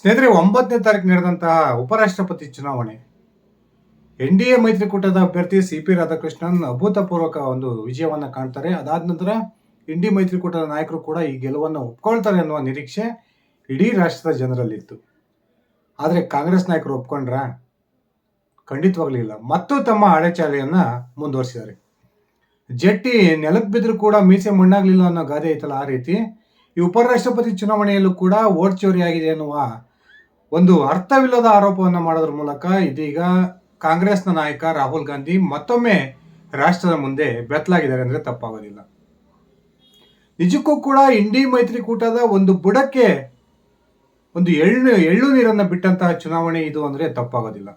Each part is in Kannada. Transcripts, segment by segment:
ಸ್ನೇಹಿತರೆ, ಒಂಬತ್ತನೇ ತಾರೀಕು ನಡೆದಂತಹ ಉಪರಾಷ್ಟ್ರಪತಿ ಚುನಾವಣೆ. ಎನ್ ಡಿ ಎ ಮೈತ್ರಿಕೂಟದ ಅಭ್ಯರ್ಥಿ ಸಿ ಪಿ ರಾಧಾಕೃಷ್ಣನ್ ಅಭೂತಪೂರ್ವಕ ಒಂದು ವಿಜಯವನ್ನು ಕಾಣ್ತಾರೆ. ಅದಾದ ನಂತರ ಇಂಡಿ ಮೈತ್ರಿಕೂಟದ ನಾಯಕರು ಕೂಡ ಈ ಗೆಲುವನ್ನು ಒಪ್ಕೊಳ್ತಾರೆ ಅನ್ನುವ ನಿರೀಕ್ಷೆ ಇಡೀ ರಾಷ್ಟ್ರದ ಜನರಲ್ಲಿತ್ತು. ಆದರೆ ಕಾಂಗ್ರೆಸ್ ನಾಯಕರು ಒಪ್ಕೊಂಡ್ರ? ಖಂಡಿತವಾಗ್ಲಿಲ್ಲ. ಮತ್ತು ತಮ್ಮ ಅಡೆಚಾಲೆಯನ್ನ ಮುಂದುವರಿಸಿದ್ದಾರೆ. ಜಟ್ಟಿ ನೆಲಕ್ಕೆ ಬಿದ್ದರೂ ಕೂಡ ಮೀಸೆ ಮಣ್ಣಾಗಲಿಲ್ಲ ಅನ್ನೋ ಗಾದೆ ಐತಲ್ಲ ಆ ರೀತಿ. ಈ ಉಪರಾಷ್ಟ್ರಪತಿ ಚುನಾವಣೆಯಲ್ಲೂ ಕೂಡ ಓಟ್ ಚೋರಿಯಾಗಿದೆ ಅನ್ನುವ ಒಂದು ಅರ್ಥವಿಲ್ಲದ ಆರೋಪವನ್ನು ಮಾಡೋದ್ರ ಮೂಲಕ ಇದೀಗ ಕಾಂಗ್ರೆಸ್ನ ನಾಯಕ ರಾಹುಲ್ ಗಾಂಧಿ ಮತ್ತೊಮ್ಮೆ ರಾಷ್ಟ್ರದ ಮುಂದೆ ಬೆತ್ತಲಾಗಿದ್ದಾರೆ ಅಂದ್ರೆ ತಪ್ಪಾಗೋದಿಲ್ಲ. ನಿಜಕ್ಕೂ ಕೂಡ ಇಂಡಿ ಮೈತ್ರಿಕೂಟದ ಒಂದು ಬುಡಕ್ಕೆ ಒಂದು ಎಳ್ಳು ಎಳ್ಳು ನೀರನ್ನು ಬಿಟ್ಟಂತಹ ಚುನಾವಣೆ ಇದು ಅಂದ್ರೆ ತಪ್ಪಾಗೋದಿಲ್ಲ.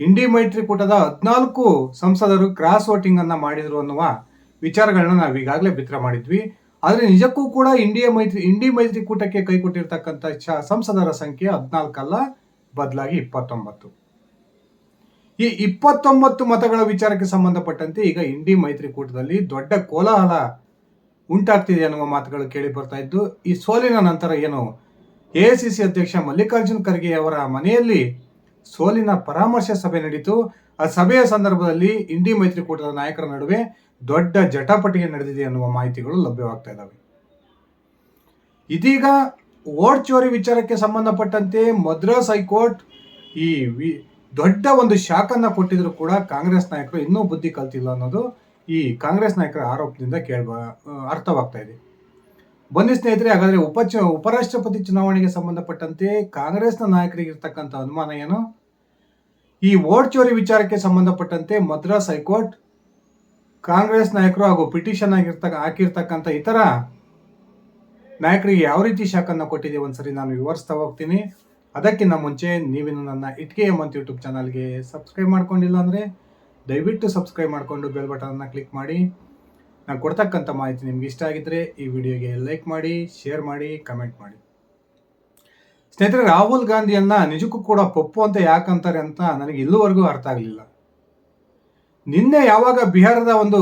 ಇಂಡಿ ಮೈತ್ರಿಕೂಟದ ಹದಿನಾಲ್ಕು ಸಂಸದರು ಕ್ರಾಸ್ ವೋಟಿಂಗ್ ಮಾಡಿದರು ಮಾಡಿದ್ರು ಅನ್ನುವ ವಿಚಾರಗಳನ್ನ ನಾವು ಈಗಾಗಲೇ ಬಿತ್ತರ ಮಾಡಿದ್ವಿ. ಆದ್ರೆ ನಿಜಕ್ಕೂ ಕೂಡ ಇಂಡಿಯಾ ಮೈತ್ರಿ ಇಂಡಿ ಮೈತ್ರಿಕೂಟಕ್ಕೆ ಕೈ ಕೊಟ್ಟಿರ್ತಕ್ಕಂಥ ಚ ಸಂಸದರ ಸಂಖ್ಯೆ ಹದಿನಾಲ್ಕಲ್ಲ ಬದಲಾಗಿ ಇಪ್ಪತ್ತೊಂಬತ್ತು. ಈ ಇಪ್ಪತ್ತೊಂಬತ್ತು ಮತಗಳ ವಿಚಾರಕ್ಕೆ ಸಂಬಂಧಪಟ್ಟಂತೆ ಈಗ ಇಂಡಿ ಮೈತ್ರಿಕೂಟದಲ್ಲಿ ದೊಡ್ಡ ಕೋಲಾಹಲ ಉಂಟಾಗ್ತಿದೆ ಅನ್ನುವ ಮಾತುಗಳು ಕೇಳಿ ಬರ್ತಾ ಇದ್ದು, ಈ ಸೋಲಿನ ನಂತರ ಏನು ಎಐಸಿಸಿ ಅಧ್ಯಕ್ಷ ಮಲ್ಲಿಕಾರ್ಜುನ್ ಖರ್ಗೆ ಅವರ ಮನೆಯಲ್ಲಿ ಸೋಲಿನ ಪರಾಮರ್ಶೆ ಸಭೆ ನಡೀತು. ಆ ಸಭೆಯ ಸಂದರ್ಭದಲ್ಲಿ ಇಂಡಿ ಮೈತ್ರಿಕೂಟದ ನಾಯಕರ ನಡುವೆ ದೊಡ್ಡ ಜಟಾಪಟಿಗೆ ನಡೆದಿದೆ ಅನ್ನುವ ಮಾಹಿತಿಗಳು ಲಭ್ಯವಾಗ್ತಾ ಇದ್ದಾವೆ. ಇದೀಗ ಓಟ್ ಚೋರಿ ವಿಚಾರಕ್ಕೆ ಸಂಬಂಧಪಟ್ಟಂತೆ ಮದ್ರಾಸ್ ಹೈಕೋರ್ಟ್ ಈ ವಿ- ದೊಡ್ಡ ಒಂದು ಶಾಕನ್ನ ಕೊಟ್ಟಿದ್ರು ಕೂಡ ಕಾಂಗ್ರೆಸ್ ನಾಯಕರು ಇನ್ನೂ ಬುದ್ಧಿ ಕಲ್ತಿಲ್ಲ ಅನ್ನೋದು ಈ ಕಾಂಗ್ರೆಸ್ ನಾಯಕರ ಆರೋಪದಿಂದ ಕೇಳಬ ಅರ್ಥವಾಗ್ತಾ ಇದೆ. ಬನ್ನಿ ಸ್ನೇಹಿತರೆ, ಹಾಗಾದ್ರೆ ಉಪ ಚು- ಉಪರಾಷ್ಟ್ರಪತಿ ಚುನಾವಣೆಗೆ ಸಂಬಂಧಪಟ್ಟಂತೆ ಕಾಂಗ್ರೆಸ್ನ ನಾಯಕರಿಗೆ ಇರ್ತಕ್ಕಂಥ ಅನುಮಾನ ಏನು? ಈ ವೋಟ್ ಚೋರಿ ವಿಚಾರಕ್ಕೆ ಸಂಬಂಧಪಟ್ಟಂತೆ ಮದ್ರಾಸ್ ಹೈಕೋರ್ಟ್ ಕಾಂಗ್ರೆಸ್ ನಾಯಕರು ಹಾಗೂ ಪಿಟಿಷನ್ ಆಗಿರ್ತಕ್ಕ, ಹಾಕಿರ್ತಕ್ಕಂಥ ಇತರ ನಾಯಕರಿಗೆ ಯಾವ ರೀತಿ ಶಾಕನ್ನು ಕೊಟ್ಟಿದೆ ಒಂದ್ಸರಿ ನಾನು ವಿವರಿಸ್ತಾ ಹೋಗ್ತೀನಿ. ಅದಕ್ಕಿಂತ ಮುಂಚೆ ನೀವಿನ್ನು ನನ್ನ ಇಟ್ಕೆ ಎಂಬಂತ ಯೂಟ್ಯೂಬ್ ಚಾನಲ್ಗೆ ಸಬ್ಸ್ಕ್ರೈಬ್ ಮಾಡ್ಕೊಂಡಿಲ್ಲ ಅಂದರೆ ದಯವಿಟ್ಟು ಸಬ್ಸ್ಕ್ರೈಬ್ ಮಾಡಿಕೊಂಡು ಬೆಲ್ ಬಟನನ್ನು ಕ್ಲಿಕ್ ಮಾಡಿ. ನಾನು ಕೊಡ್ತಕ್ಕಂಥ ಮಾಹಿತಿ ನಿಮ್ಗೆ ಇಷ್ಟ ಆಗಿದ್ರೆ ಈ ವಿಡಿಯೋಗೆ ಲೈಕ್ ಮಾಡಿ ಶೇರ್ ಮಾಡಿ ಕಮೆಂಟ್ ಮಾಡಿ. ಸ್ನೇಹಿತರೆ, ರಾಹುಲ್ ಗಾಂಧಿಯನ್ನ ನಿಜಕ್ಕೂ ಕೂಡ ಪಪ್ಪು ಅಂತ ಯಾಕಂತಾರೆ ಅಂತ ನನಗೆ ಇಲ್ಲಿವರೆಗೂ ಅರ್ಥ ಆಗಲಿಲ್ಲ. ನಿನ್ನೆ ಯಾವಾಗ ಬಿಹಾರದ ಒಂದು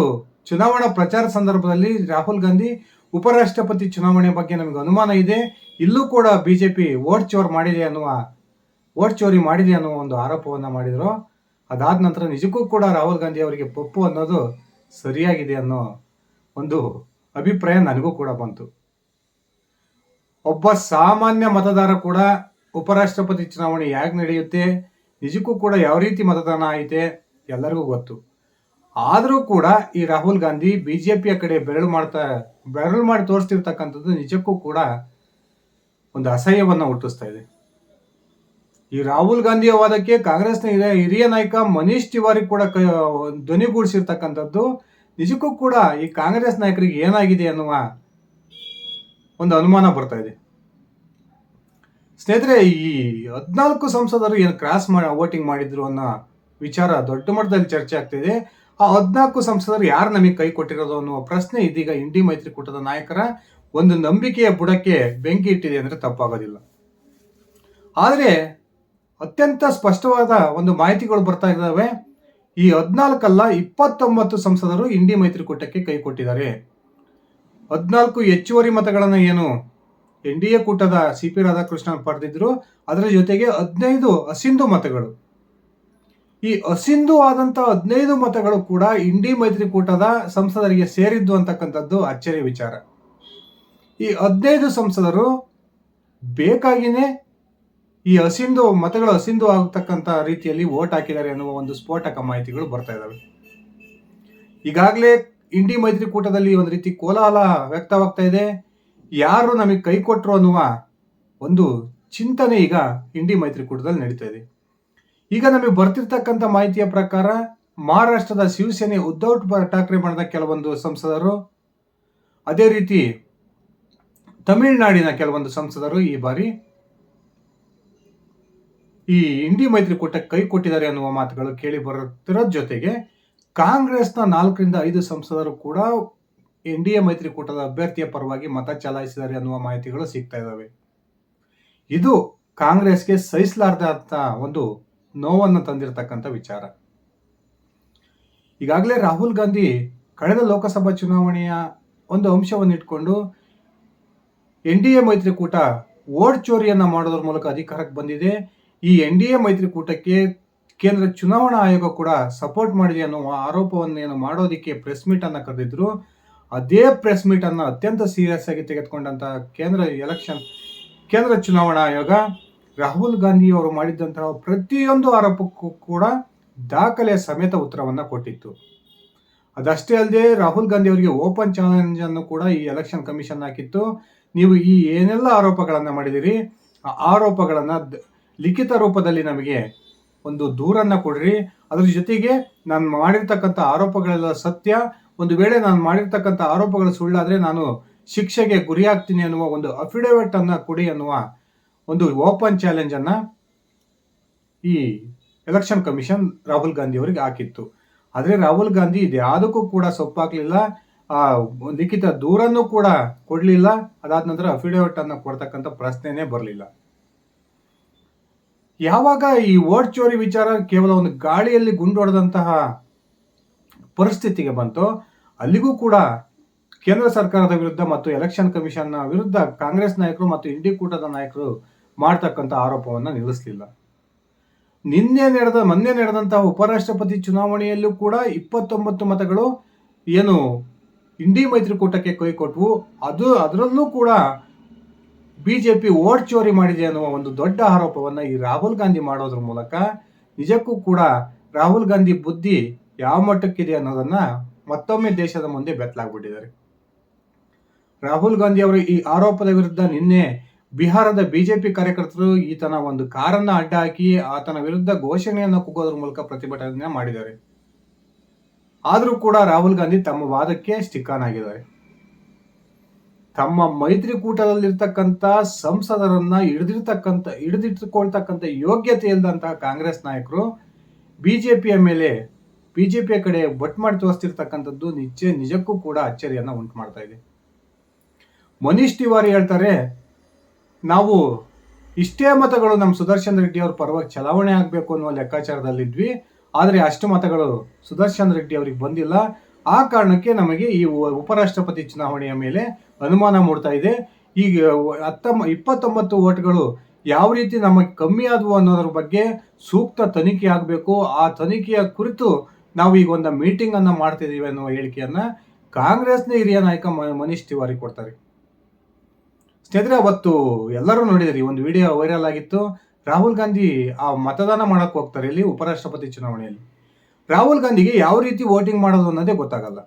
ಚುನಾವಣಾ ಪ್ರಚಾರ ಸಂದರ್ಭದಲ್ಲಿ ರಾಹುಲ್ ಗಾಂಧಿ ಉಪರಾಷ್ಟ್ರಪತಿ ಚುನಾವಣೆ ಬಗ್ಗೆ ನಮಗೆ ಅನುಮಾನ ಇದೆ, ಇಲ್ಲೂ ಕೂಡ ಬಿಜೆಪಿ ವೋಟ್ ಚೋರ್ ಮಾಡಿದೆ ಅನ್ನುವ, ವೋಟ್ ಚೋರಿ ಮಾಡಿದೆ ಅನ್ನುವ ಒಂದು ಆರೋಪವನ್ನು ಮಾಡಿದರು. ಅದಾದ ನಂತರ ನಿಜಕ್ಕೂ ಕೂಡ ರಾಹುಲ್ ಗಾಂಧಿ ಅವರಿಗೆ ಪಪ್ಪು ಅನ್ನೋದು ಸರಿಯಾಗಿದೆ ಅನ್ನೋ ಒಂದು ಅಭಿಪ್ರಾಯ ನನಗೂ ಕೂಡ ಬಂತು. ಒಬ್ಬ ಸಾಮಾನ್ಯ ಮತದಾರ ಕೂಡ ಉಪರಾಷ್ಟ್ರಪತಿ ಚುನಾವಣೆ ಹೇಗೆ ನಡೆಯುತ್ತೆ? ನಿಜಕ್ಕೂ ಕೂಡ ಯಾವ ರೀತಿ ಮತದಾನ ಐತೆ? ಎಲ್ಲರಿಗೂ ಗೊತ್ತು. ಆದರೂ ಕೂಡ ಈ ರಾಹುಲ್ ಗಾಂಧಿ ಬಿ ಜೆ ಪಿಯ ಕಡೆ ಬೆರಳು ಮಾಡ್ತಾ, ಬೆರಳು ಮಾಡಿ ತೋರಿಸ್ತಿರ್ತಕ್ಕಂಥದ್ದು ನಿಜಕ್ಕೂ ಕೂಡ ಒಂದು ಅಸಹ್ಯವನ್ನು ಹುಟ್ಟಿಸ್ತಾ ಇದೆ. ಈ ರಾಹುಲ್ ಗಾಂಧಿ ವಾದಕ್ಕೆ ಕಾಂಗ್ರೆಸ್ನ ಹಿರಿಯ ಹಿರಿಯ ನಾಯಕ ಮನೀಶ್ ತಿವಾರಿ ಕೂಡ ಧ್ವನಿಗೂಡಿಸಿರ್ತಕ್ಕಂಥದ್ದು ನಿಜಕ್ಕೂ ಕೂಡ ಈ ಕಾಂಗ್ರೆಸ್ ನಾಯಕರಿಗೆ ಏನಾಗಿದೆ ಅನ್ನುವ ಒಂದು ಅನುಮಾನ ಬರ್ತಾ ಇದೆ. ಸ್ನೇಹಿತರೆ, ಈ ಹದಿನಾಲ್ಕು ಸಂಸದರು ಏನು ಕ್ರಾಸ್ ಮಾಡಿ ವೋಟಿಂಗ್ ಮಾಡಿದ್ರು ಅನ್ನೋ ವಿಚಾರ ದೊಡ್ಡ ಮಟ್ಟದಲ್ಲಿ ಚರ್ಚೆ ಆಗ್ತಿದೆ ಆ ಹದಿನಾಲ್ಕು ಸಂಸದರು ಯಾರು ನಮಗೆ ಕೈ ಕೊಟ್ಟಿರೋದು ಅನ್ನುವ ಪ್ರಶ್ನೆ ಇದೀಗ ಇಂಡಿ ಮೈತ್ರಿಕೂಟದ ನಾಯಕರ ಒಂದು ನಂಬಿಕೆಯ ಬುಡಕ್ಕೆ ಬೆಂಕಿ ಇಟ್ಟಿದೆ ಅಂದರೆ ತಪ್ಪಾಗೋದಿಲ್ಲ. ಆದರೆ, ಅತ್ಯಂತ ಸ್ಪಷ್ಟವಾದ ಒಂದು ಮಾಹಿತಿಗಳು ಬರ್ತಾ ಇದ್ದಾವೆ. ಈ ಹದಿನಾಲ್ಕಲ್ಲ ಇಪ್ಪತ್ತೊಂಬತ್ತು ಸಂಸದರು ಇಂಡಿ ಮೈತ್ರಿಕೂಟಕ್ಕೆ ಕೈ ಕೊಟ್ಟಿದ್ದಾರೆ. ಹದಿನಾಲ್ಕು ಹೆಚ್ಚುವರಿ ಮತಗಳನ್ನು ಏನು ಎನ್ ಡಿ ಎ ಕೂಟದ ಸಿ ಪಿ ರಾಧಾಕೃಷ್ಣನ್ ಪಡೆದಿದ್ರು. ಅದರ ಜೊತೆಗೆ ಹದಿನೈದು ಅಸಿಂಧು ಮತಗಳು. ಈ ಅಸಿಂಧು ಆದಂತ ಹದಿನೈದು ಮತಗಳು ಕೂಡ ಇಂಡಿ ಮೈತ್ರಿಕೂಟದ ಸಂಸದರಿಗೆ ಸೇರಿದ್ದು ಅಂತಕ್ಕಂಥದ್ದು ಅಚ್ಚರಿ ವಿಚಾರ. ಈ ಹದಿನೈದು ಸಂಸದರು ಬೇಕಾಗಿನೇ ಈ ಅಸಿಂಧು ಮತಗಳು ಅಸಿಂಧು ಆಗತಕ್ಕಂಥ ರೀತಿಯಲ್ಲಿ ವೋಟ್ ಹಾಕಿದ್ದಾರೆ ಅನ್ನುವ ಒಂದು ಸ್ಫೋಟಕ ಮಾಹಿತಿಗಳು ಬರ್ತಾ ಇದ್ದಾವೆ ಈಗಾಗಲೇ ಇಂಡಿ ಮೈತ್ರಿಕೂಟದಲ್ಲಿ ಒಂದು ರೀತಿ ಕೋಲಾಹಲ ವ್ಯಕ್ತವಾಗ್ತಾ ಇದೆ. ಯಾರು ನಮಗೆ ಕೈ ಕೊಟ್ಟರು ಅನ್ನುವ ಒಂದು ಚಿಂತನೆ ಈಗ ಇಂಡಿ ಮೈತ್ರಿಕೂಟದಲ್ಲಿ ನಡೀತಾ ಇದೆ. ಈಗ ನಮಗೆ ಬರ್ತಿರ್ತಕ್ಕಂಥ ಮಾಹಿತಿಯ ಪ್ರಕಾರ ಮಹಾರಾಷ್ಟ್ರದ ಶಿವಸೇನೆ ಉದ್ಧವ್ ಠಾಕ್ರೆ ಮಾಡಿದ ಕೆಲವೊಂದು ಸಂಸದರು, ಅದೇ ರೀತಿ ತಮಿಳುನಾಡಿನ ಕೆಲವೊಂದು ಸಂಸದರು ಈ ಬಾರಿ ಈ ಇಂಡಿ ಮೈತ್ರಿಕೂಟಕ್ಕೆ ಕೈ ಕೊಟ್ಟಿದ್ದಾರೆ ಅನ್ನುವ ಮಾತುಗಳು ಕೇಳಿ ಬರುತ್ತಿರೋ ಜೊತೆಗೆ ಕಾಂಗ್ರೆಸ್ನ ನಾಲ್ಕರಿಂದ ಐದು ಸಂಸದರು ಕೂಡ ಎನ್ ಡಿ ಎ ಮೈತ್ರಿಕೂಟದ ಅಭ್ಯರ್ಥಿಯ ಪರವಾಗಿ ಮತ ಚಲಾಯಿಸಿದ್ದಾರೆ ಅನ್ನುವ ಮಾಹಿತಿಗಳು ಸಿಗ್ತಾ ಇದ್ದಾವೆ ಇದು ಕಾಂಗ್ರೆಸ್ಗೆ ಸಹಿಸಲಾರ್ದಂತ ಒಂದು ನೋವನ್ನು ತಂದಿರತಕ್ಕಂಥ ವಿಚಾರ. ಈಗಾಗಲೇ ರಾಹುಲ್ ಗಾಂಧಿ ಕಳೆದ ಲೋಕಸಭಾ ಚುನಾವಣೆಯ ಒಂದು ಅಂಶವನ್ನು ಇಟ್ಕೊಂಡು ಎನ್ ಡಿ ಎ ಮೈತ್ರಿಕೂಟ ಓಟ್ ಚೋರಿಯನ್ನು ಮಾಡೋದ್ರ ಮೂಲಕ ಅಧಿಕಾರಕ್ಕೆ ಬಂದಿದೆ. ಈ ಎನ್ ಡಿ ಎ ಮೈತ್ರಿಕೂಟಕ್ಕೆ ಕೇಂದ್ರ ಚುನಾವಣಾ ಆಯೋಗ ಕೂಡ ಸಪೋರ್ಟ್ ಮಾಡಿದೆ ಅನ್ನುವ ಆರೋಪವನ್ನು ಮಾಡೋದಕ್ಕೆ ಪ್ರೆಸ್ ಮೀಟ್ ಅನ್ನ ಕರೆದಿದ್ರು. ಅದೇ ಪ್ರೆಸ್ ಮೀಟ್ ಅನ್ನ ಅತ್ಯಂತ ಸೀರಿಯಸ್ ಆಗಿ ತೆಗೆದುಕೊಂಡಂತಹ ಕೇಂದ್ರ ಎಲೆಕ್ಷನ್ ಕೇಂದ್ರ ಚುನಾವಣಾ ಆಯೋಗ ರಾಹುಲ್ ಗಾಂಧಿ ಅವರು ಮಾಡಿದಂತಹ ಪ್ರತಿಯೊಂದು ಆರೋಪಕ್ಕೂ ಕೂಡ ದಾಖಲೆಯ ಸಮೇತ ಉತ್ತರವನ್ನು ಕೊಟ್ಟಿತ್ತು. ಅದಷ್ಟೇ ಅಲ್ಲದೆ ರಾಹುಲ್ ಗಾಂಧಿ ಅವರಿಗೆ ಓಪನ್ ಚಾಲೆಂಜ್ ಅನ್ನು ಕೂಡ ಈ ಎಲೆಕ್ಷನ್ ಕಮಿಷನ್ ಹಾಕಿತ್ತು. ನೀವು ಈ ಏನೆಲ್ಲ ಆರೋಪಗಳನ್ನು ಮಾಡಿದಿರಿ ಆ ಆರೋಪಗಳನ್ನು ಲಿಖಿತ ರೂಪದಲ್ಲಿ ನಮಗೆ ಒಂದು ದೂರನ್ನ ಕೊಡ್ರಿ. ಅದ್ರ ಜೊತೆಗೆ ನಾನು ಮಾಡಿರ್ತಕ್ಕಂಥ ಆರೋಪಗಳೆಲ್ಲ ಸತ್ಯ. ಒಂದು ವೇಳೆ ನಾನು ಮಾಡಿರ್ತಕ್ಕಂಥ ಆರೋಪಗಳು ಸುಳ್ಳಾದರೆ ನಾನು ಶಿಕ್ಷೆಗೆ ಗುರಿಯಾಗ್ತೀನಿ ಅನ್ನುವ ಒಂದು ಅಫಿಡವಿಟ್ ಅನ್ನ ಕೊಡಿ ಅನ್ನುವ ಒಂದು ಓಪನ್ ಚಾಲೆಂಜ್ ಅನ್ನ ಈ ಎಲೆಕ್ಷನ್ ಕಮಿಷನ್ ರಾಹುಲ್ ಗಾಂಧಿ ಅವರಿಗೆ ಹಾಕಿತ್ತು. ಆದರೆ ರಾಹುಲ್ ಗಾಂಧಿ ಇದು ಯಾವುದಕ್ಕೂ ಕೂಡ ಸೊಪ್ಪಾಗ್ಲಿಲ್ಲ. ಆ ಲಿಖಿತ ದೂರನ್ನು ಕೂಡ ಕೊಡ್ಲಿಲ್ಲ. ಅದಾದ ನಂತರ ಅಫಿಡವಿಟ್ ಅನ್ನ ಕೊಡ್ತಕ್ಕಂಥ ಪ್ರಶ್ನೆನೇ ಬರಲಿಲ್ಲ. ಯಾವಾಗ ಈ ಓಟ್ ಚೋರಿ ವಿಚಾರ ಕೇವಲ ಒಂದು ಗಾಳಿಯಲ್ಲಿ ಗುಂಡೊಡೆದಂತಹ ಪರಿಸ್ಥಿತಿಗೆ ಬಂತು, ಅಲ್ಲಿಗೂ ಕೂಡ ಕೇಂದ್ರ ಸರ್ಕಾರದ ವಿರುದ್ಧ ಮತ್ತು ಎಲೆಕ್ಷನ್ ಕಮಿಷನ್ನ ವಿರುದ್ಧ ಕಾಂಗ್ರೆಸ್ ನಾಯಕರು ಮತ್ತು ಇಂಡಿ ಕೂಟದ ನಾಯಕರು ಮಾಡ್ತಕ್ಕಂಥ ಆರೋಪವನ್ನು ನಿಲ್ಲಿಸಲಿಲ್ಲ. ನಿನ್ನೆ ನಡೆದ, ಮೊನ್ನೆ ನಡೆದಂತಹ ಉಪರಾಷ್ಟ್ರಪತಿ ಚುನಾವಣೆಯಲ್ಲೂ ಕೂಡ ಇಪ್ಪತ್ತೊಂಬತ್ತು ಮತಗಳು ಏನು ಇಂಡಿ ಮೈತ್ರಿಕೂಟಕ್ಕೆ ಕೈ ಕೊಟ್ವು. ಅದು, ಅದರಲ್ಲೂ ಕೂಡ ಬಿಜೆಪಿ ಓಟ್ ಚೋರಿ ಮಾಡಿದೆ ಅನ್ನುವ ಒಂದು ದೊಡ್ಡ ಆರೋಪವನ್ನ ಈ ರಾಹುಲ್ ಗಾಂಧಿ ಮಾಡೋದ್ರ ಮೂಲಕ ನಿಜಕ್ಕೂ ಕೂಡ ರಾಹುಲ್ ಗಾಂಧಿ ಬುದ್ಧಿ ಯಾವ ಮಟ್ಟಕ್ಕಿದೆ ಅನ್ನೋದನ್ನ ಮತ್ತೊಮ್ಮೆ ದೇಶದ ಮುಂದೆ ಬೆತ್ತಲಾಗ್ಬಿಟ್ಟಿದ್ದಾರೆ. ರಾಹುಲ್ ಗಾಂಧಿ ಅವರು ಈ ಆರೋಪದ ವಿರುದ್ಧ ನಿನ್ನೆ ಬಿಹಾರದ ಬಿಜೆಪಿ ಕಾರ್ಯಕರ್ತರು ಈತನ ಒಂದು ಕಾರನ್ನ ಅಡ್ಡ ಹಾಕಿ ಆತನ ವಿರುದ್ಧ ಘೋಷಣೆಯನ್ನು ಕೂಗೋದ್ರ ಮೂಲಕ ಪ್ರತಿಭಟನೆ ಮಾಡಿದ್ದಾರೆ. ಆದರೂ ಕೂಡ ರಾಹುಲ್ ಗಾಂಧಿ ತಮ್ಮ ವಾದಕ್ಕೆ ಸ್ಟಿಕ್ ಆನ್ ಆಗಿದ್ದಾರೆ. ತಮ್ಮ ಮೈತ್ರಿಕೂಟದಲ್ಲಿರ್ತಕ್ಕಂಥ ಸಂಸದರನ್ನ ಹಿಡಿದಿರ್ತಕ್ಕಂಥ ಹಿಡಿದಿಟ್ಟುಕೊಳ್ತಕ್ಕಂಥ ಯೋಗ್ಯತೆ ಇಲ್ಲದಂತಹ ಕಾಂಗ್ರೆಸ್ ನಾಯಕರು, ಬಿಜೆಪಿಯ ಮೇಲೆ, ಬಿಜೆಪಿಯ ಕಡೆ ಬಟ್ ಮಾಡಿ ತೋರಿಸ್ತಿರ್ತಕ್ಕಂಥದ್ದು ನಿಜ, ನಿಜಕ್ಕೂ ಕೂಡ ಅಚ್ಚರಿಯನ್ನ ಉಂಟು ಮಾಡ್ತಾ ಇದೆ. ಮನೀಶ್ ತಿವಾರಿ ಹೇಳ್ತಾರೆ, ನಾವು ಇಷ್ಟೇ ಮತಗಳು ನಮ್ಮ ಸುದರ್ಶನ್ ರೆಡ್ಡಿ ಅವ್ರ ಪರವಾಗಿ ಚಲಾವಣೆ ಆಗಬೇಕು ಅನ್ನೋ ಲೆಕ್ಕಾಚಾರದಲ್ಲಿದ್ವಿ, ಆದರೆ ಅಷ್ಟು ಮತಗಳು ಸುದರ್ಶನ್ ರೆಡ್ಡಿ ಅವ್ರಿಗೆ ಬಂದಿಲ್ಲ. ಆ ಕಾರಣಕ್ಕೆ ನಮಗೆ ಈ ಉಪರಾಷ್ಟ್ರಪತಿ ಚುನಾವಣೆಯ ಮೇಲೆ ಅನುಮಾನ ಮೂಡ್ತಾ ಇದೆ. ಈಗ ಹತ್ತೊಂಬ, ಇಪ್ಪತ್ತೊಂಬತ್ತು ಓಟ್ಗಳು ಯಾವ ರೀತಿ ನಮಗೆ ಕಮ್ಮಿ ಆದವು ಅನ್ನೋದ್ರ ಬಗ್ಗೆ ಸೂಕ್ತ ತನಿಖೆ ಆಗಬೇಕು. ಆ ತನಿಖೆಯ ಕುರಿತು ನಾವು ಈಗ ಒಂದು ಮೀಟಿಂಗ್ ಅನ್ನ ಮಾಡ್ತಿದ್ದೀವಿ ಅನ್ನುವ ಹೇಳಿಕೆಯನ್ನ ಕಾಂಗ್ರೆಸ್ನ ಹಿರಿಯ ನಾಯಕ ಮನೀಶ್ ತಿವಾರಿ ಕೊಡ್ತಾರೆ. ಸ್ನೇಹಿತರೆ, ಅವತ್ತು ಎಲ್ಲರೂ ನೋಡಿದಿರಿ, ಒಂದು ವಿಡಿಯೋ ವೈರಲ್ ಆಗಿತ್ತು. ರಾಹುಲ್ ಗಾಂಧಿ ಆ ಮತದಾನ ಮಾಡಕ್ ಹೋಗ್ತಾರೆ ಇಲ್ಲಿ ಉಪರಾಷ್ಟ್ರಪತಿ ಚುನಾವಣೆಯಲ್ಲಿ. ರಾಹುಲ್ ಗಾಂಧಿಗೆ ಯಾವ ರೀತಿ ವೋಟಿಂಗ್ ಮಾಡೋದು ಅನ್ನೋದೇ ಗೊತ್ತಾಗಲ್ಲ.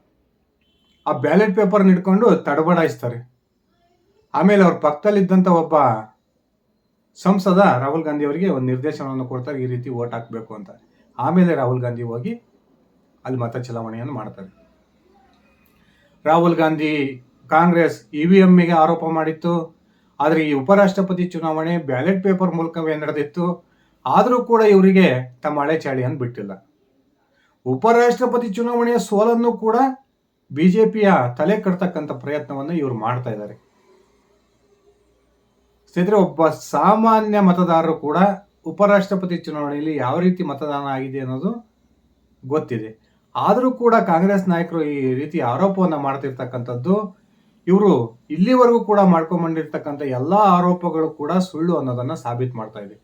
ಆ ಬ್ಯಾಲೆಟ್ ಪೇಪರ್ ಇಟ್ಕೊಂಡು ತಡಬಡಾಯಿಸ್ತಾರೆ. ಆಮೇಲೆ ಅವ್ರ ಪಕ್ಕದಲ್ಲಿದ್ದಂಥ ಒಬ್ಬ ಸಂಸದ ರಾಹುಲ್ ಗಾಂಧಿ ಅವರಿಗೆ ಒಂದು ನಿರ್ದೇಶನವನ್ನು ಕೊಡ್ತಾರೆ, ಈ ರೀತಿ ವೋಟ್ ಹಾಕಬೇಕು ಅಂತ. ಆಮೇಲೆ ರಾಹುಲ್ ಗಾಂಧಿ ಹೋಗಿ ಅಲ್ಲಿ ಮತ ಚಲಾವಣೆಯನ್ನು ಮಾಡ್ತಾರೆ. Rahul Gandhi Congress E V ಎಮ್ಗೆ ಆರೋಪ ಮಾಡಿತ್ತು. ಆದರೆ ಈ ಉಪರಾಷ್ಟ್ರಪತಿ ಚುನಾವಣೆ ಬ್ಯಾಲೆಟ್ ಪೇಪರ್ ಮೂಲಕವೇ ನಡೆದಿತ್ತು. ಆದರೂ ಕೂಡ ಇವರಿಗೆ ತಮ್ಮ ಹಳೆ ಚಾಳಿಯನ್ನು ಬಿಟ್ಟಿಲ್ಲ. ಉಪರಾಷ್ಟ್ರಪತಿ ಚುನಾವಣೆಯ ಸೋಲನ್ನು ಕೂಡ ಬಿಜೆಪಿಯ ತಲೆ ಕಟ್ತಕ್ಕಂಥ ಪ್ರಯತ್ನವನ್ನು ಇವರು ಮಾಡ್ತಾ ಇದ್ದಾರೆ. ಸ್ನೇಹಿತರೆ, ಒಬ್ಬ ಸಾಮಾನ್ಯ ಮತದಾರರು ಕೂಡ ಉಪರಾಷ್ಟ್ರಪತಿ ಚುನಾವಣೆಯಲ್ಲಿ ಯಾವ ರೀತಿ ಮತದಾನ ಆಗಿದೆ ಅನ್ನೋದು ಗೊತ್ತಿದೆ. ಆದರೂ ಕೂಡ ಕಾಂಗ್ರೆಸ್ ನಾಯಕರು ಈ ರೀತಿ ಆರೋಪವನ್ನು ಮಾಡ್ತಿರ್ತಕ್ಕಂಥದ್ದು, ಇವರು ಇಲ್ಲಿವರೆಗೂ ಕೂಡ ಮಾಡ್ಕೊಂಡ್ಬಂದಿರ್ತಕ್ಕಂಥ ಎಲ್ಲ ಆರೋಪಗಳು ಕೂಡ ಸುಳ್ಳು ಅನ್ನೋದನ್ನು ಸಾಬೀತು ಮಾಡ್ತಾ ಇದೆ.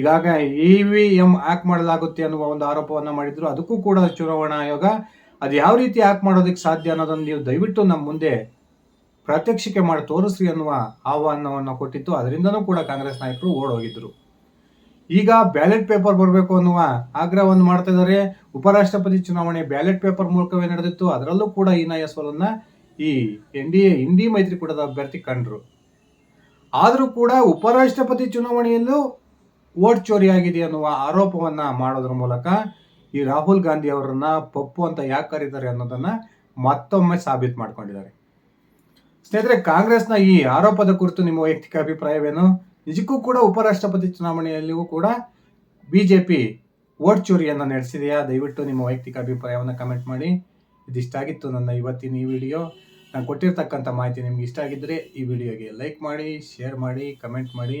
ಈಗಾಗ ಇ ವಿ ಎಂ ಆ್ಯಕ್ ಮಾಡಲಾಗುತ್ತೆ ಅನ್ನುವ ಒಂದು ಆರೋಪವನ್ನು ಮಾಡಿದ್ರು. ಅದಕ್ಕೂ ಕೂಡ ಚುನಾವಣಾ ಆಯೋಗ ಅದು ಯಾವ ರೀತಿ ಆ್ಯಕ್ ಮಾಡೋದಕ್ಕೆ ಸಾಧ್ಯ ಅನ್ನೋದನ್ನು ನೀವು ದಯವಿಟ್ಟು ನಮ್ಮ ಮುಂದೆ ಪ್ರಾತ್ಯಕ್ಷಿಕೆ ಮಾಡಿ ತೋರಿಸ್ರಿ ಅನ್ನುವ ಆಹ್ವಾನವನ್ನು ಕೊಟ್ಟಿತ್ತು. ಅದರಿಂದನೂ ಕೂಡ ಕಾಂಗ್ರೆಸ್ ನಾಯಕರು ಓಡೋಗಿದ್ರು. ಈಗ ಬ್ಯಾಲೆಟ್ ಪೇಪರ್ ಬರಬೇಕು ಅನ್ನುವ ಆಗ್ರಹವನ್ನು ಮಾಡ್ತಾ ಇದ್ದಾರೆ. ಉಪರಾಷ್ಟ್ರಪತಿ ಚುನಾವಣೆ ಬ್ಯಾಲೆಟ್ ಪೇಪರ್ ಮೂಲಕವೇ ನಡೆದಿತ್ತು. ಅದರಲ್ಲೂ ಕೂಡ ಹೀನಾಯ ಸೋಲನ್ನ ಈ ಎನ್ ಡಿ ಎ ಇಂಡಿ ಮೈತ್ರಿಕೂಟದ ಅಭ್ಯರ್ಥಿ ಕಂಡ್ರು. ಆದರೂ ಕೂಡ ಉಪರಾಷ್ಟ್ರಪತಿ ಚುನಾವಣೆಯಲ್ಲೂ ವೋಟ್ ಚೋರಿ ಆಗಿದೆ ಅನ್ನುವ ಆರೋಪವನ್ನ ಮಾಡೋದ್ರ ಮೂಲಕ ಈ ರಾಹುಲ್ ಗಾಂಧಿ ಅವರನ್ನ ಪಪ್ಪು ಅಂತ ಯಾಕೆ ಕರೀತಾರೆ ಅನ್ನೋದನ್ನ ಮತ್ತೊಮ್ಮೆ ಸಾಬೀತು ಮಾಡ್ಕೊಂಡಿದ್ದಾರೆ. ಸ್ನೇಹಿತರೆ, ಕಾಂಗ್ರೆಸ್ನ ಈ ಆರೋಪದ ಕುರಿತು ನಿಮ್ಮ ವೈಯಕ್ತಿಕ ಅಭಿಪ್ರಾಯವೇನು? ನಿಜಕ್ಕೂ ಕೂಡ ಉಪರಾಷ್ಟ್ರಪತಿ ಚುನಾವಣೆಯಲ್ಲಿಯೂ ಕೂಡ ಬಿಜೆಪಿ ವೋಟ್ ಚೋರಿಯನ್ನು ನಡೆಸಿದೆಯಾ? ದಯವಿಟ್ಟು ನಿಮ್ಮ ವೈಯಕ್ತಿಕ ಅಭಿಪ್ರಾಯವನ್ನು ಕಮೆಂಟ್ ಮಾಡಿ. ಇದಿಷ್ಟಾಗಿತ್ತು ನನ್ನ ಇವತ್ತಿನ ಈ ವಿಡಿಯೋ. ನಾನು ಕೊಟ್ಟಿರ್ತಕ್ಕಂಥ ಮಾಹಿತಿ ನಿಮ್ಗೆ ಇಷ್ಟ ಆಗಿದ್ದರೆ ಈ ವಿಡಿಯೋಗೆ ಲೈಕ್ ಮಾಡಿ, ಶೇರ್ ಮಾಡಿ, ಕಮೆಂಟ್ ಮಾಡಿ.